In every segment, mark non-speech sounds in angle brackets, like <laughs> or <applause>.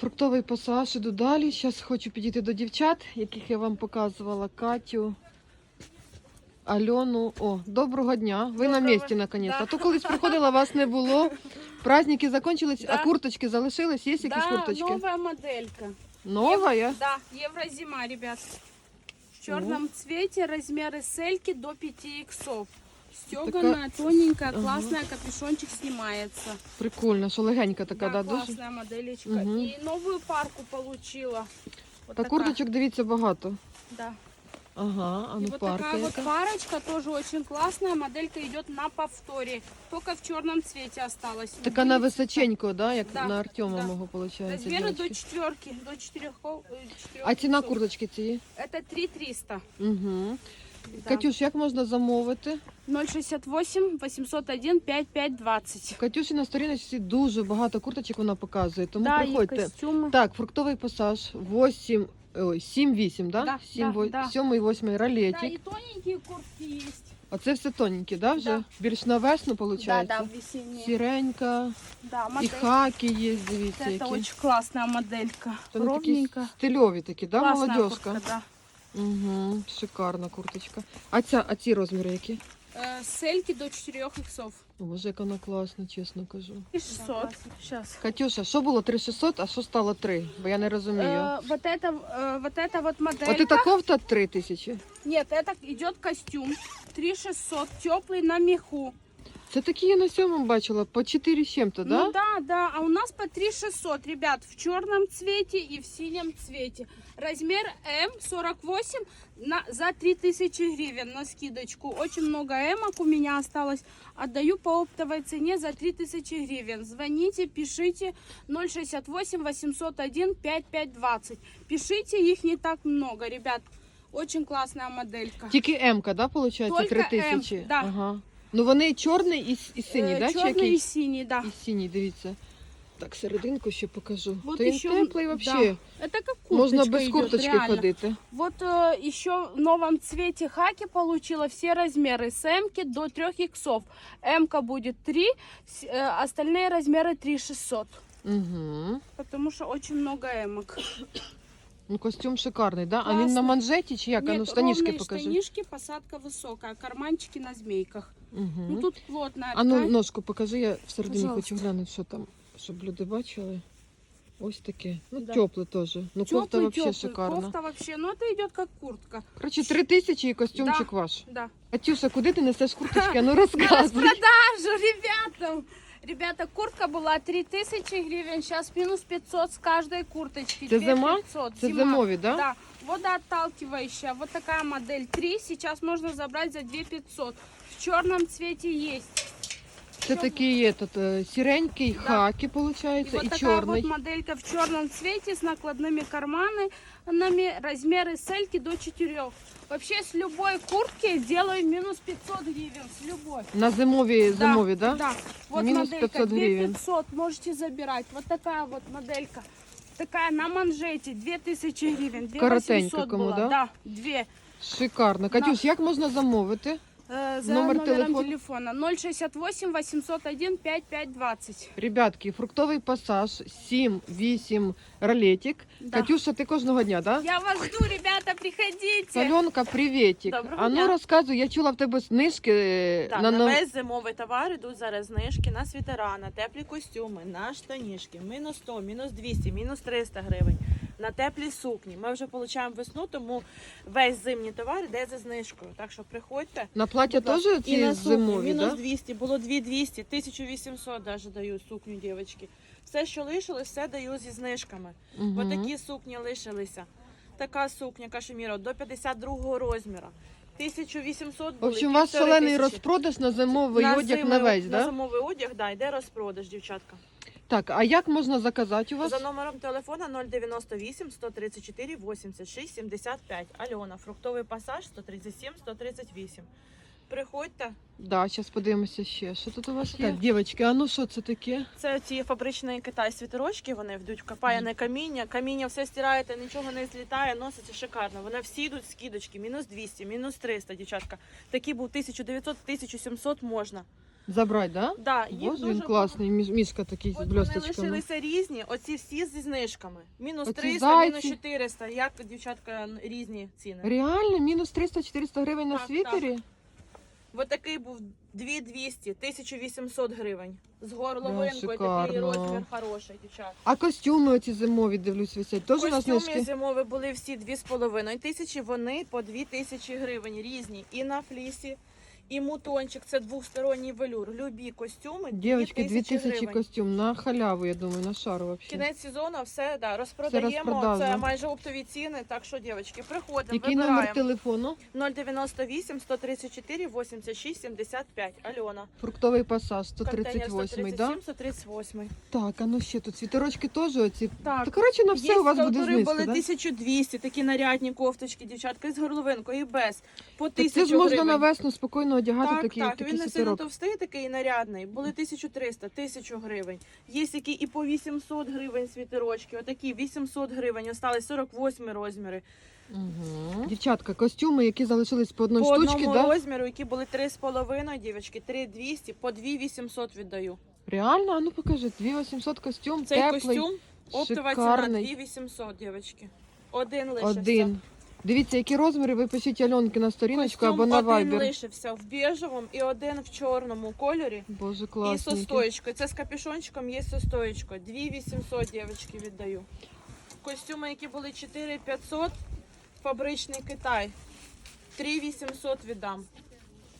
Фруктовий пасаж, іду далі. Зараз хочу підійти до дівчат, яких я вам показувала. Катю, Альону. О, доброго дня. Ви на Доброго. місці наконець. Да. А то колись приходила, вас не було. Праздники закончились, а курточки залишились? Є якісь Да, курточки? новая моделька. Нова я? Да, еврозима, ребят. В черном цвете, размеры сельки до 5 иксов. Стеганая, тоненькая, Ага. классная, капюшончик снимается. Прикольно, що легенька така, да, да, дуже. классная моделечка. Мгм. И новую парку получила. Вот Та такая. курточок дивіться багато. Да. Ага, а И ну вот парка такая вот яка. парочка тоже очень классная. Моделька идет на повторе. Только в черном цвете осталась. Така на Будет височенько, да, як Да, на Артема да. мого, виходить. Размеры до дівчатки. четверки, до четырех. А ціна курточки цієї? Это 3300. Угу. Да. Катюш, як можна замовити? 068 801 5520. Катюші на сторіночці дуже багато курточок вона показує, тому да, приходьте. Так, фруктовий пасаж 8, ой, 7-8, да? Да, 7, да, да. 7 і 8 Да, ролетик. и тоненькие куртки есть. А це все тоненькі, да, вже? Да. Більш на весну, Да, виходить? да, весенние. Сіренька, Да, і модель. хаки є, дивіться, Это які. очень классная моделька. То вони такі Ровненько. стильові такі, да, Классная молодежка? куртка, да. Угу, шикарна курточка. А, ця, а ці розміри які? Э, сельки до 4 иксов. О, Боже, як вона класна, чесно кажу. И 600. Сейчас. Катюша, що було 3600, а що стало 3? Бо я не розумію. Э, вот это, э, вот это вот моделька. От эта кофта 3000. Нет, это идет костюм. 3600, теплый на меху. Це такі я на сьомому бачила, по 4 з чим-то, да? Ну да, да. А у нас по 3600, ребят, в черном цвете и в синем цвете. Размер М48 на, за 3000 гривен на скидочку. Очень много эмок у меня осталось. Отдаю по оптовой цене за 3000 гривен. Звоните, пишите 068 801 5520. Пишите, их не так много, ребят. Очень классная моделька. Тільки М-ка, да, виходить, Тільки 3000? М, да. Ага. Ну вони чорний і, с- і синій, Э, да? Чи черный и який? синий, да. І синій, дивіться. Так, серединку ще покажу. Вот То він еще, теплий взагалі. да. Это как курточка Можна без идет, курточки реально. ходити. Вот э, еще в новом цвете хаки получила все размеры. С М до 3 иксов. М будет 3, с- э, остальные размеры 3 600. Угу. Потому что очень много эмок. Ну, костюм шикарний, да? А він Класний. на манжеті чи як? а ну Нет, штанішки ровные покажи. штанишки, посадка высокая, карманчики на змейках. Угу. Ну тут плотная А ну ткань. ножку покажи, я всередині Пожалуйста. хочу глянути, що там, щоб люди бачили. Ось таке. Ну, Да. тепле теж. Ну, кофта Тёплый, взагалі тёплый. шикарна. Кофта вообще, ну это идет как куртка. Коротше, три тисячі і костюмчик ваш. Да. Катюша, куди ти несеш курточки? А Ну <laughs> На розказуй. распродажу, ребята. Ребята, куртка была 3000 гривен, сейчас минус 500 с каждой курточки. Це 2500. зима? Це Зима. зимові, да? Да, водоотталкивающая. Вот такая модель 3. Сейчас можно забрать за 2500. В черном цвете есть. Це такий этот, е, сіренький, Да. хаки, И виходить, вот і такая чорний. вот моделька в черном цвете с накладными карманами. Размеры сельки до 4. Вообще с любой куртки делаю минус 500 гривен. С любой. На зимові, зимові, да? Да. Вот Минус моделька 500 гривен. 2500, можете забирать. Вот такая вот моделька. Такая на манжеті 2000 гривень. 2800 Коротенько кому, да? Да, дві. Шикарно. Катюш, як можна замовити? Э, за Номер номером телефона? телефона 068 801 5520. Ребятки, фруктовий пасаж, 7-8 ролетик. Да. Катюша, ти кожного дня, да? Я вас жду, ребята, приходите. Альонка, привітик. Доброго А ну дня. розказуй, я чула в тебе знижки е, Так, на, на, на... весь зимовий товар йдуть зараз знижки на світера, на теплі костюми, на штанішки, мінус 100, мінус 200, мінус 300 гривень, на теплі сукні. Ми вже отримуємо весну, тому весь зимній товар йде за знижкою. Так що приходьте. на плаття теж І ці на сукні зимові, мінус да? 200, було 2200, 1800 навіть даю сукню дівчатки. Все, що лишилось, все даю зі знижками. Угу. Ось такі сукні лишилися. Така сукня кашеміра до 52 розміру. 1800 В общем, у вас шалений тисячі. розпродаж на зимовий на одяг зимовий- на весь, на да? зимовий одяг, да, йде розпродаж, дівчатка. Так, а як можна заказати у вас? За номером телефона 098 134 86 75. Альона, фруктовий пасаж 137 138. Приходьте. Да, зараз подивимося ще. Що тут у вас є? Так, дівчатки, а ну що це таке? Це ці фабричні Китай світерочки, вони йдуть копаяне каміння. Каміння все стираєте, нічого не злітає, носиться шикарно. Вони всі йдуть скидочки, мінус 200, мінус 300, дівчатка. Такий був 1900, 1700 можна. Забрать, да? Да, їх Боже, дуже класний, між- мішка такий з От блісточками. Вони лишилися різні, оці всі зі знижками. Мінус Оці 300, зайці. мінус 400. Як дівчатка різні ціни. Реально, мінус 300-400 гривень на Так, світері? Ось такий був 2200, 1800 гривень. З горловинкою такий шикарно. розмір хороший, дівчат. А костюми оці зимові, дивлюсь, висять. Теж на Костюми знижки? зимові були всі 2,5 тисячі, вони по 2 тисячі гривень різні. І на флісі, і мутончик, це двосторонній велюр. Любі костюми, Дівчатки, 2000 гривень. костюм на халяву, я думаю, на шару вообще. Кінець сезону все да, розпродаємо. розпродали. Це майже оптові ціни. Так що, дівчатки, приходимо, Який вибираємо. номер телефону? 098 134 86 75. Альона. Фруктовий пасаж, Контейнер 138, да? 138. Так, а ну ще тут світерочки теж оці. Так. Та коротше на все Є у вас буде знижка, були да? 1200, такі нарядні кофточки, дівчатка, із горловинкою, і без. По Так це ж можна гривень. на весну спокійно одягати Так, такі, так, такі він не сильно товстий, такий нарядний. Були 1300, 1000 гривень. Є які і по 800 гривень світерочки. Отакі 800 гривень. Остались 48 розміри. Угу. Дівчатка, костюми, які залишились по одній по штучці, одному да? розміру, які були 3,5, дівчатки, 3,200, по 2,800 віддаю. Реально? А ну покажи, 2800 костюм, Цей теплий, костюм оптова ціна шикарний. 2,800, дівчатки. Один лишився. Один. Дивіться, які розміри, ви пишіть Альонки на сторіночку або на один вайбер. лишився в біжевому і один в чорному кольорі. Боже, І класненький. стоєчкою. Це з капюшончиком є состоєчко. 2800, дівчатки, віддаю. Костюми, які були 4500, фабричний Китай. 3800 віддам.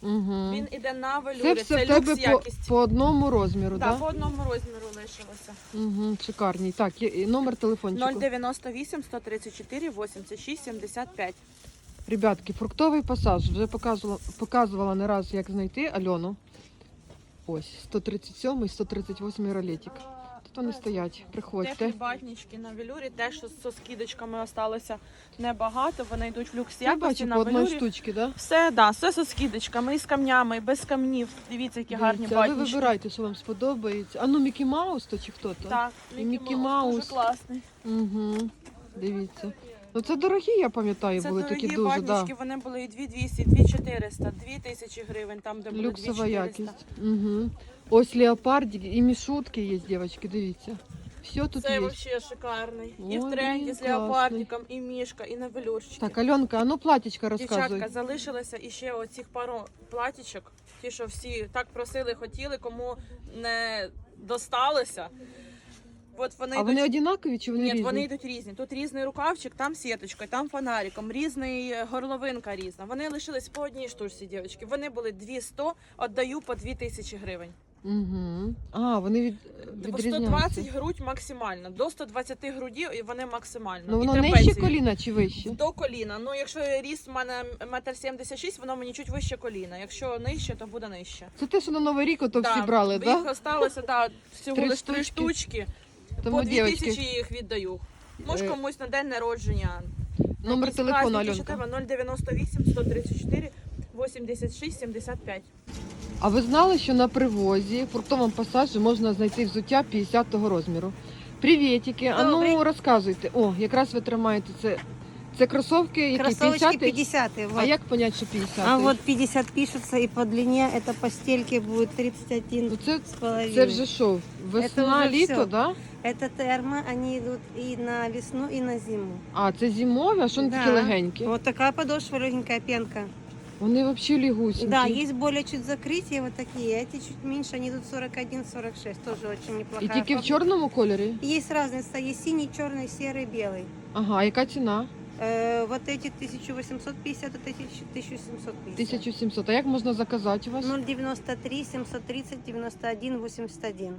Угу. Він іде на велюрі. Це Це, в тебе люкс по, якість. по одному розміру, Так, так? по одному розміру лишилося. Угу, шикарні. Так, і номер телефончику. 098 134 86 75. Ребятки, фруктовий пасаж. Вже показувала, показувала не раз, як знайти Альону. Ось, 137 138 ролетик. Тут вони стоять, приходьте. Теплі батнічки на велюрі, теж з скидочками осталося небагато. Вони йдуть в люкс Я якості бачу на по велюрі. штучці, да? Все, да, все з скидочками, і з камнями, і без камнів. Дивіться, які гарні Дивіться, а ви батнічки. вибирайте, що вам сподобається. А ну Мікі Маус то чи хто то? Так, І Мікі, Маус. Дуже класний. Угу. Дивіться. Ну це дорогі, я пам'ятаю, Це були дорогі такі дуже, да. батнічки, вони були і 2200, і 2400, 2000 гривень, там, де були Люксова 2400. якість. Угу. Ось леопардики і мішутки є, дівчатки, дивіться. Все тут Це є. взагалі шикарний. І Ой, в тренді блін, з леопардиком, і мішка, і на велюрчики. Так, Альонка, а ну платічка розказуй. Дівчатка, залишилося іще оцих пару платічок. Ті, що всі так просили, хотіли, кому не досталося. От вони А йдуть... вони однакові чи вони Ні, різні? вони йдуть різні. Тут різний рукавчик, там сіточкою, там фонариком, різний е, горловинка різна. Вони лишились по одній штучці, дівчатки. Вони були 200, віддаю по 2000 гривень. Угу. А, вони від... По відрізняються. 120 грудь максимально. До 120 грудів і вони максимально. Ну І воно нижче коліна чи вище? До коліна. Ну, якщо ріст в мене метр 76, воно мені чуть вище коліна. Якщо нижче, то буде нижче. Це те, що на Новий рік ото всі брали, Їх так? Да? осталося да, всього Три лиш три штучки. Тому, по 2 дівчатки, тисячі їх віддаю. Може Е, комусь на день народження. номер телефону, Альонка. треба 098 134 86 75. А ви знали, що на привозі в фруктовому пасажі можна знайти взуття 50-го розміру? Привітики, а Добрий. ну розказуйте. О, якраз ви тримаєте це. Це кросовки, які Кроссовочки 50 50 вот. А як понять, що 50 А вот 50 пишется, и по длине это по стельке будет 31 Ну, це, с половиной. це вже що? Весна, вже літо, всьо. да? Это термо, они идут и на весну, и на зиму. А, це зимові, а що вони такі Да. легенькі? Вот такая подошва, легенькая пенка. Вони взагалі лігусінькі. Да, есть более чуть закрытие, вот такие. Эти чуть меньше, они идут 41-46, тоже очень І неплохая. тільки в фабрика. чорному кольорі? Есть разные цвета, есть синий, черный, серый, белый. Ага, а яка ціна? Э, вот эти 1850, это 1750. 1700. А як можна заказати у вас? 093 730 91 81.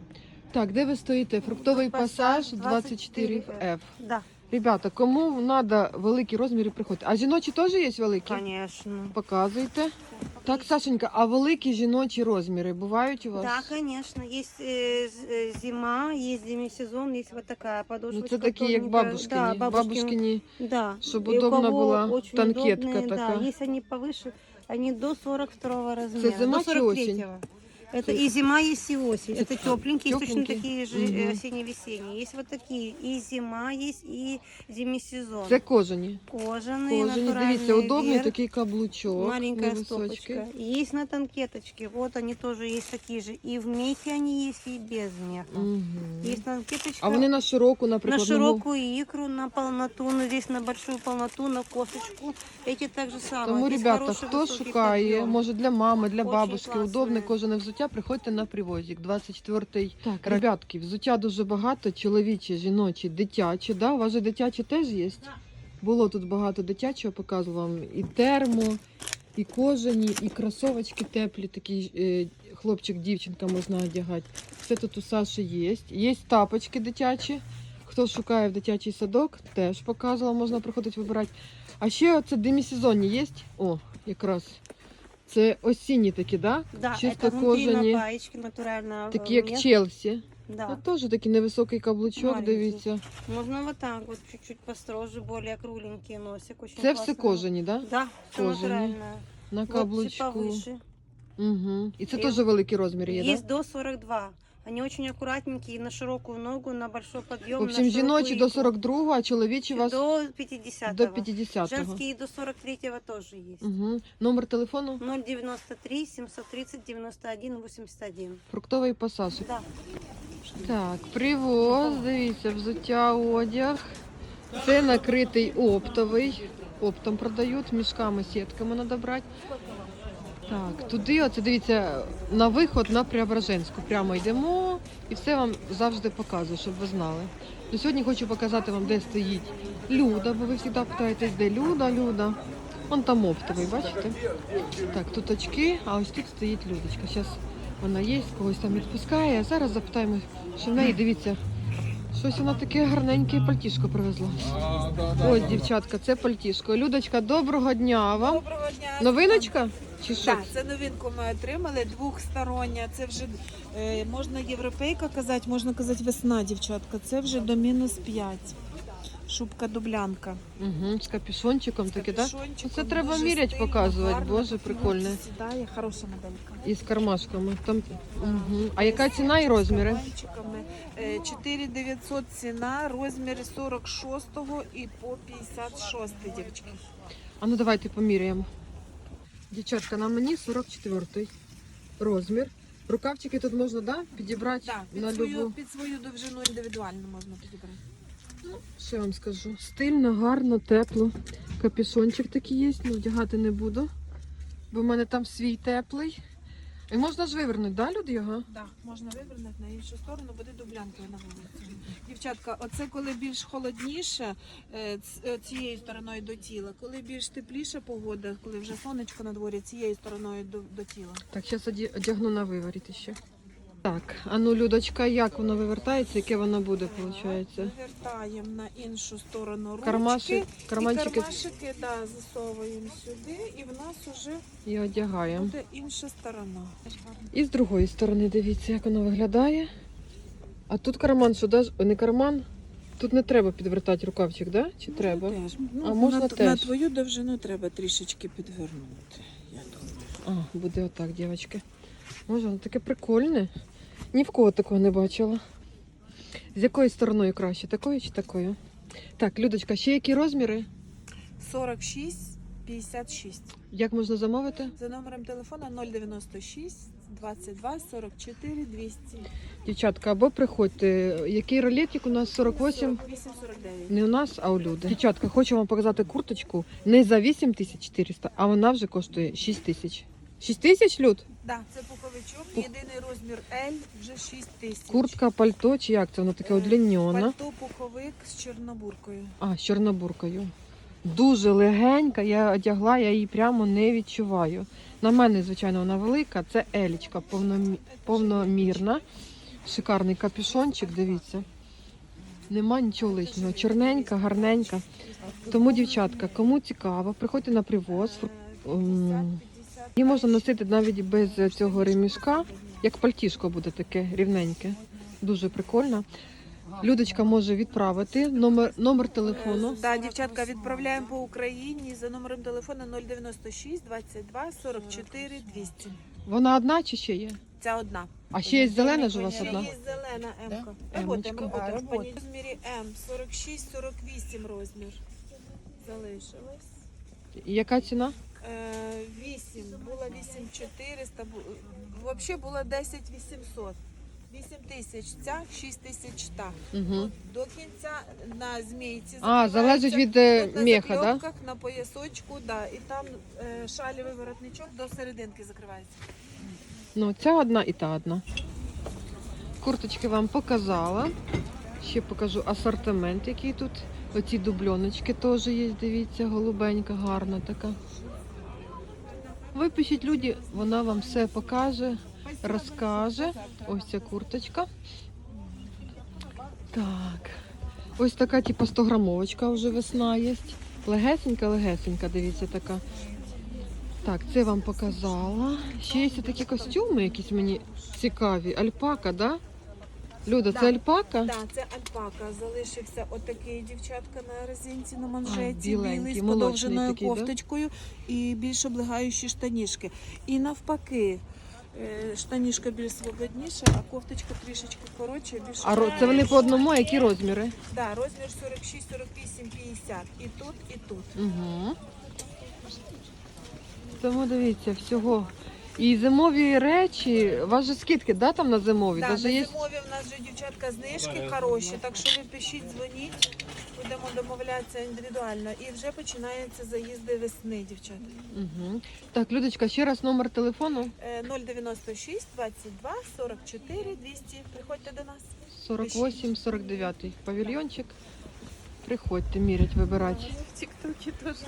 Так, де ви стоїте? Фруктовий пасаж Пасаж 24F. Да, Ребята, кому треба великі розміри, приходьте. А жіночі теж є великі? конечно. Показуйте. Так, Сашенька, а великі жіночі розміри бувають у вас? Да, конечно. Есть э, з- э, зима, есть зимний сезон, есть вот такая Ну, подошва. це такі, як бабушкині. Да, бабушкины. бабушкині. Да. щоб И у удобно кого була очень танкетка удобные, така. Да, есть они повыше, они до 42 размера. зима до чи 43-го. Это и зима есть, и осень. Это тепленькие, есть точно тепленькие. такие же Мгм. э, осенне-весенние. Есть вот такие. И зима есть, и демисезон. Це кожані. Кожаные, Кожані. натуральные. Дивіться, удобний вверх, такий каблучок. Маленькая невисочкий. стопочка. Есть на танкеточке. Вот они тоже есть такие же. И в мехе они есть, и без меха. Мгм. Есть танкеточка. А вони на широку, на наприклад, ногу. широкую икру, на полноту, ну, здесь на большую полноту, на косточку. Эти так же самое. Тому, Здесь ребята, хороший хто высокий шукає, подъем. може для мами, для Очень бабушки, класне. удобне кожане взуття, приходьте на привозик. 24-й. Так, ребятки, взуття дуже багато, чоловічі, жіночі, дитячі. Да? У вас же дитячі теж є? Було тут багато дитячого, показувала вам і термо, і кожані, і кросовочки теплі, такі е, хлопчик, дівчинка можна одягати. Все тут у Саші є. Є тапочки дитячі. Хто шукає в дитячий садок, теж показувала, можна приходити вибирати. А ще оце демісезонні є. О, якраз. Це осінні такі, да? Да, чисто это внутри кожані. на баечке натурально. Такі, э, як мех. Челсі. Да. Ну, теж такий невисокий каблучок, Маленький. дивіться. Можно вот так вот, чуть-чуть построже, более кругленький носик. Очень Це все классно. кожані, да? Да, все Кожані. натуральное. На Вот каблучку. чуть повыше. Угу. І це І теж великі розміри є, Есть до 42. Они очень аккуратненькие, на широкую ногу, на большой подъем. В общем, жіночі до 42, а чоловічі у вас До 50 до 50-го. Женские до 43 тоже есть. Угу. Номер телефону 093 730 91 81. фруктовий пасаж. Да. Так, привоз, дивіться, взуття, одяг. Це накритий оптовий. Оптом продають, мішками, сітками треба брати. Так, туди, оце дивіться, на виход на Преображенську. Прямо йдемо і все вам завжди показую, щоб ви знали. Ну, сьогодні хочу показати вам, де стоїть Люда, бо ви завжди питаєтесь, де Люда, Люда. Вон там оптовий, бачите? Так, тут очки, а ось тут стоїть Людочка. Зараз вона є, когось там відпускає. Зараз запитаємо, що в неї, дивіться, щось вона таке гарненьке пальтішко привезла. Ось, дівчатка, це пальтішко. Людочка, доброго дня вам. Доброго дня. Новиночка? Чи що? Так, це новинку ми отримали двохстороння. Це вже е, можна європейка казати, можна казати весна, дівчатка. Це вже до мінус 5. Шубка дублянка. Угу, з капюшончиком таке, так? Капюшончиком, Це треба стильно, показувати, боже, прикольне. Сідає, хороша моделька. І з кармашками. Там... Угу. А яка ціна і розміри? З карманчиками. Е, 4900 ціна, розміри 46 і по 56, дівчатки. А ну давайте поміряємо. Дівчатка, на мені 44 розмір. Рукавчики тут можна да, підібрати Так, під, на свою, любу. під свою довжину індивідуально можна підібрати. Що я вам скажу? Стильно, гарно, тепло. Капюшончик такий є, але вдягати не буду. Бо в мене там свій теплий. І можна ж вивернути, да, люди його? Так, можна вивернути на іншу сторону, буде дублянкою на вулиці. Дівчатка, оце коли більш холодніше е, е, цією стороною до тіла, коли більш тепліша погода, коли вже сонечко на дворі, цією стороною до, до тіла. Так, зараз одягну на виворіт ще. Так, а ну, Людочка, як воно вивертається, яке воно буде, виходить? Вивертаємо на іншу сторону ручки. Кармаші, І кармашики да, засовуємо сюди, і в нас вже і одягаємо. буде інша сторона. І з другої сторони, дивіться, як воно виглядає. А тут карман, що да? не карман? Тут не треба підвертати рукавчик, да? Чи треба? Теж. Ну, А можна на, теж? на твою довжину треба трішечки підвернути. Я думаю. А, буде отак, дівчатки. Може, воно таке прикольне. Ні в кого такого не бачила. З якою стороною краще? Такою чи такою? Так, Людочка, ще які розміри? 46 56. Як можна замовити? За номером телефона 096 22 44 200 Дівчатка, або приходьте. Який ролетик у нас 48? 48 49. Не у нас, а у люди. Дівчатка, хочу вам показати курточку не за 8400, а вона вже коштує 6 тисяч. 6 тисяч, Люд? Да, це пуховичок, єдиний розмір L, вже 6 тисяч. Куртка, пальто чи як це? Воно таке удліньоне. Пальто пуховик з чорнобуркою. А, з чорнобуркою. Дуже легенька, я одягла, я її прямо не відчуваю. На мене, звичайно, вона велика. Це елічка повномі... повномірна. Шикарний капюшончик, дивіться. Нема нічого лишнього. Чорненька, гарненька. Тому, дівчатка, кому цікаво, приходьте на привоз. М, 50, Її можна носити навіть без цього ремішка, як пальтішко буде таке рівненьке. Дуже прикольно. Людочка може відправити номер, номер телефону. Да, дівчатка, відправляємо по Україні за номером телефону 096 22 44 200. Вона одна чи ще є? ця одна. А ще є зелена ж у вас одна? Є зелена М-ка. Емочка. Работаємо, А, работаємо. в розмірі М 46-48 розмір. Залишилось. І Яка ціна? Е, 8, було 8400, взагалі було 10 800. 8 тисяч ця, 6 тисяч та. Угу. До кінця на змійці А, залежить від е, Тут на да? закльопках, на поясочку, да, і там е, шалівий воротничок до серединки закривається. Ну, ця одна і та одна. Курточки вам показала. Ще покажу асортимент, який тут. Оці дубльоночки теж є, дивіться, голубенька, гарна така. Ви пишіть люди, вона вам все покаже, розкаже. Ось ця курточка. Так. Ось така, типу, 100 грамовочка вже весна є. Легесенька, легесенька, дивіться, така. Так, це вам показала. Ще є такі костюми, якісь мені цікаві. Альпака, да? Люда, це альпака? Так, це альпака. Залишився отакий дівчатка на резинці на манжеті, біленький, білий з подовженою такий, да? кофточкою і більш облегаючі штанішки. І навпаки, е, штанішка більш свободніша, а кофточка трішечки коротша, більш А ро- це вони по одному, а які розміри? Да, розмір 46, 48, 50. І тут, і тут. Угу. Тому дивіться, всього. І зимові речі, у вас же скидки, да, там на зимові? Да, Даже на є... зимові в нас же дівчатка знижки хороші, так що ви пишіть, дзвоніть, будемо домовлятися індивідуально. І вже починаються заїзди весни, дівчата. Угу. Так, Людочка, ще раз номер телефону. Е, 096 22 44 200. Приходьте до нас. 48 49 павільйончик. Приходьте, мірять, вибирати. В ТикТоке тоже.